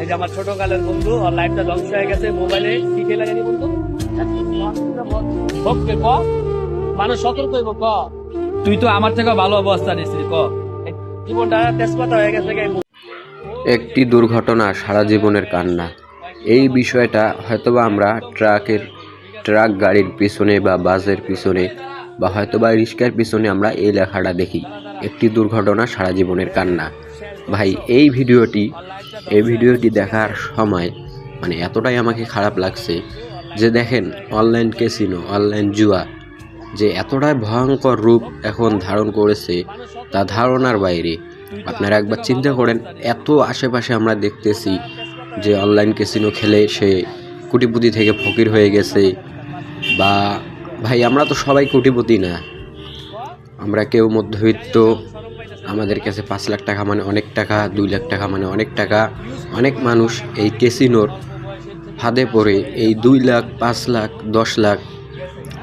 এই যে আমার ছোট কালের বন্ধু, আর লাইফটা ধ্বংস হয়ে গেছে মোবাইলে কি বন্ধু? ক? মানুষ সতর্ক হইব, ক? তুই তো আমার থেকে ভালো অবস্থা ক? জীবনটা তেজপাতা হয়ে গেছে একটি দুর্ঘটনা, সারা জীবনের কান্না। এই বিষয়টা হয়তোবা আমরা ট্রাকের, ট্রাক গাড়ির পিছনে বা বাসের পিছনে বা হয়তোবা রিক্সার পিছনে আমরা এই লেখাটা দেখি। একটি দুর্ঘটনা, সারা জীবনের কান্না। ভাই, এই ভিডিওটি এই ভিডিওটি দেখার সময় মানে এতটাই আমাকে খারাপ লাগছে যে দেখেন, অনলাইন ক্যাসিনো, অনলাইন জুয়া, যে এতটাই ভয়ঙ্কর রূপ এখন ধারণ করেছে তা ধারণার বাইরে। আপনারা একবার চিন্তা করেন, এত আশেপাশে আমরা দেখতেছি যে অনলাইন ক্যাসিনো খেলে সে কোটিপতি থেকে ফকির হয়ে গেছে বা, ভাই, আমরা তো সবাই কোটিপতি না। আমরা কেউ মধ্যবিত্ত আমাদের কাছে পাঁচ লাখ টাকা মানে অনেক টাকা, দুই লাখ টাকা মানে অনেক টাকা। অনেক মানুষ এই ক্যাসিনোর ফাঁদে পড়ে এই দুই লাখ, পাঁচ লাখ, দশ লাখ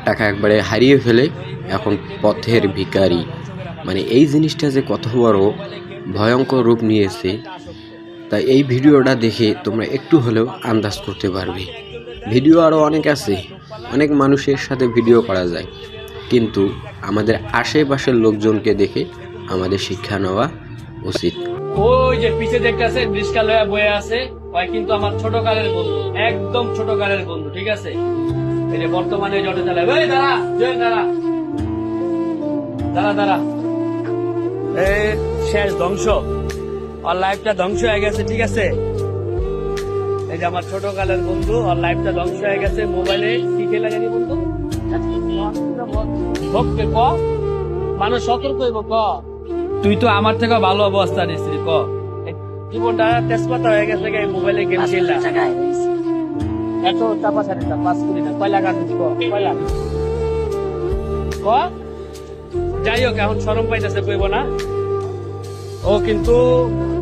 টাকা একবারে হারিয়ে ফেলে এখন পথের ভিখারি। মানে এই জিনিসটা যে কত বড় ভয়ঙ্কর রূপ নিয়েছে, তাই এই ভিডিওটা দেখে তোমরা একটু হলেও আন্দাজ করতে পারবে। ভিডিও আরও অনেক আছে, অনেক মানুষের সাথে ভিডিও করা যায়। কিন্তু আমাদের আশেপাশের লোকজনকে দেখে আমাদের শিক্ষা নেওয়া উচিত। ওই যে পিছে দেখতেছে রিস্কা বয়ে আছে। ওই কিন্তু আমার ছোট কালের বন্ধু। একদম ছোট কালের বন্ধু, ঠিক আছে? এই যে বর্তমানে জটে চালায়। ওই দাঁড়া জয় দাঁড়া। দাঁড়া দাঁড়া। এই শেষ ধ্বংস। আর লাইফটা ধ্বংস হয়ে গেছে, ঠিক আছে? এই যে আমার ছোট কালের বন্ধু, আর লাইফটা ধ্বংস হয়ে গেছে মোবাইলে। কি খেলা জানি, বন্ধু? মানুষ সতর্ক হইব, ক? তুই তো আমার থেকে ভালো অবস্থা নিছিস ক? এই জীবনটা তেজপাতা হয়ে গেছে গে মোবাইলে গেম খেললা এত চাপা না পাস করি না কয়লা গান ক? কয়লা ক? যাই হোক এখন সরম পাইতেছে কইব না। ও কিন্তু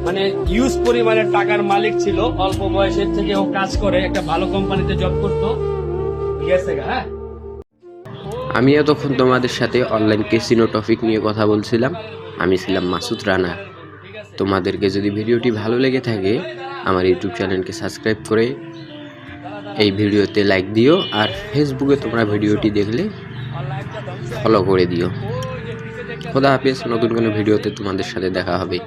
মানে ইউজ পরিমাণের টাকার মালিক ছিল অল্প বয়সের থেকে ও কাজ করে একটা ভালো কোম্পানিতে জব করতো। গেছে গা, হ্যাঁ? আমি এতক্ষণ তোমাদের সাথে অনলাইন ক্যাসিনো টপিক নিয়ে কথা বলছিলাম। আমি ছিলাম মাসুদ রানা। তোমাদেরকে যদি ভিডিওটি ভালো লেগে থাকে, আমার ইউটিউব চ্যানেলকে সাবস্ক্রাইব করে এই ভিডিওতে লাইক দিও, আর ফেসবুকে তোমরা ভিডিওটি দেখলে ফলো করে দিও। খোদা হাফিজ, নতুন কোনো ভিডিওতে তোমাদের সাথে দেখা হবে।